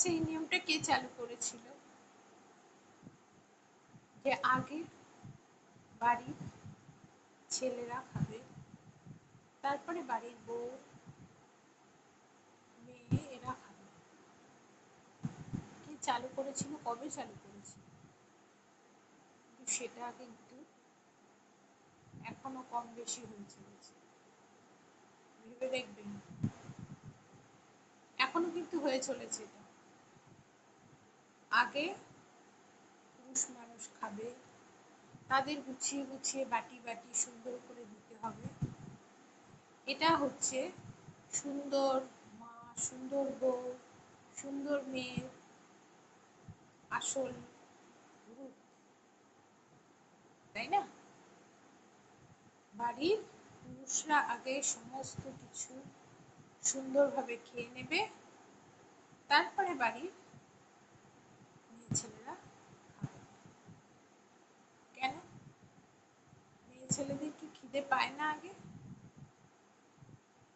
আচ্ছা এই নিয়মটা কে চালু করেছিল? যে আগে বাড়ির ছেলেরা খাবে, তারপরে বাড়ির বউ, মেয়ে এরা খাবে। কে চালু করেছিল, কবে চালু করেছিল? সেটা কিন্তু এখনও কম বেশি হয়ে চলেছে। ভেবে দেখবেন। এখনও কিন্তু হয়ে চলেছে এটা। আগে পুরুষ মানুষ খাবে, তাদের গুছিয়ে গুছিয়ে বাটি বাটি সুন্দর করে দিতে হবে। এটা হচ্ছে সুন্দর মা, সুন্দর বউ, সুন্দর মেয়ের আসল রূপ। তাই না? বাড়ির পুরুষরা আগে সমস্ত কিছু সুন্দরভাবে খেয়ে নেবে, তারপরে বাড়ির মেয়ে ছেলেরা খাবে কেন মেয়ে ছেলেদের কি খিদে পায় না আগে?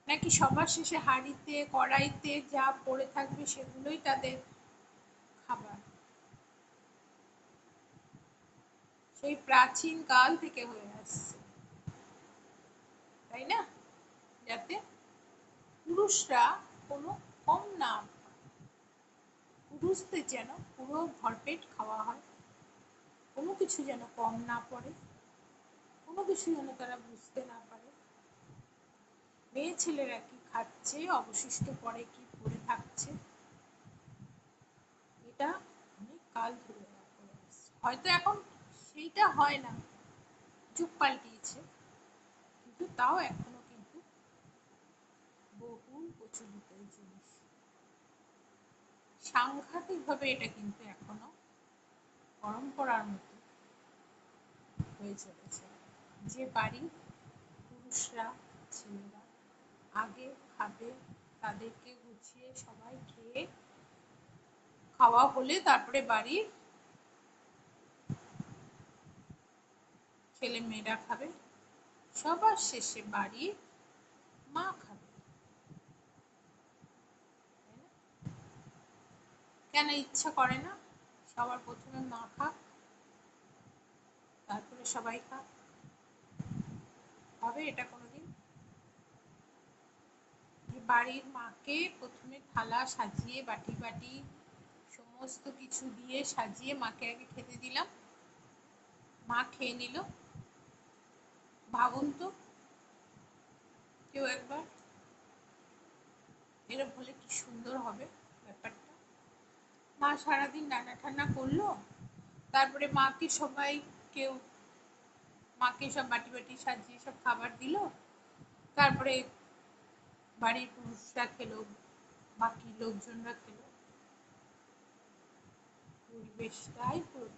নাকি সবার শেষে হাঁড়িতে, কড়াইতে যা পড়ে থাকবে সেগুলোই তাদের খাবার? সেই প্রাচীন কাল থেকে হয়ে আসছে। তাই না? যাতে পুরুষরা কোনো কম না পুরুষদের যেন পুরো ভরপেট খাওয়া হয়। কোনো কিছু যেন কম না পড়ে। কোনো কিছু যেন তারা বুঝতে না পারে। মেয়ে ছেলেরা কি খাচ্ছে, অবশিষ্ট পরে কি পড়ে থাকছে? এটা অনেক কাল ধরে হয়তো এখন সেইটা হয় না যুগ পাল্টিয়েছে, কিন্তু তাও এখনও কিন্তু বহুল প্রচলিত জিনিস। সাংঘাতিকভাবে এটা কিন্তু এখনও পরম্পরার মতো হয়ে চলেছে। যে বাড়ি পুরুষরা ছেলেরা আগে খাবে, তাদেরকে গুছিয়ে সবাই খেয়ে খাওয়া হলে তারপরে বাড়ির ছেলে মেয়েরা খাবে। সবার শেষে বাড়ির মা খাবে। কেন ইচ্ছা করে না? সবার প্রথমে মা খাক, তারপরে সবাই খাক। হবে এটা কোনোদিন। বাড়ির মাকে প্রথমে থালা সাজিয়ে বাটি বাটি সমস্ত কিছু দিয়ে সাজিয়ে মাকে আগে খেতে দিলাম। মা খেয়ে নিল। ভাবুন তো, কেউ একবার এরকম হলে কি সুন্দর হবে ব্যাপারটা। মা সারাদিন রান্না ঠান্না করল। তারপরে মাকে সবাই কেউ মাকে সব বাটি বাটি সাজিয়ে সব খাবার দিল। তারপরে বাড়ির পুরুষরা খেলো, বাকি লোকজনরা খেলো। পরিবেশটাই পুরো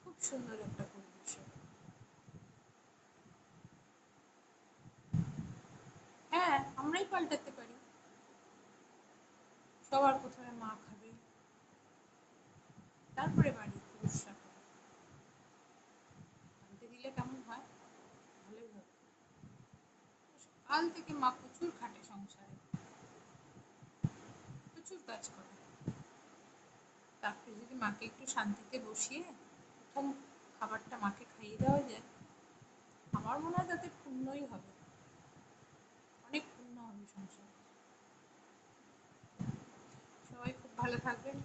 খুব সুন্দর একটা পরিবেশ। হ্যাঁ আমরাই পাল্টাতে পারি। সবার প্রথমে মা খাবে। তারপরে বাড়ির পুরুষরা খাবে আনতে দিলে কেমন হয় ভালোই হবে কাল থেকে মা প্রচুর খাটে সংসারে। প্রচুর কাজ করে। তারপরে যদি মাকে একটু শান্তিতে বসিয়ে প্রথম খাবারটা মাকে খাইয়ে দেওয়া যায়, আমার মনে হয় তাতে পূর্ণই হবে। অনেক পূর্ণ হবে সংসার। সবাই খুব ভালো থাকবেন।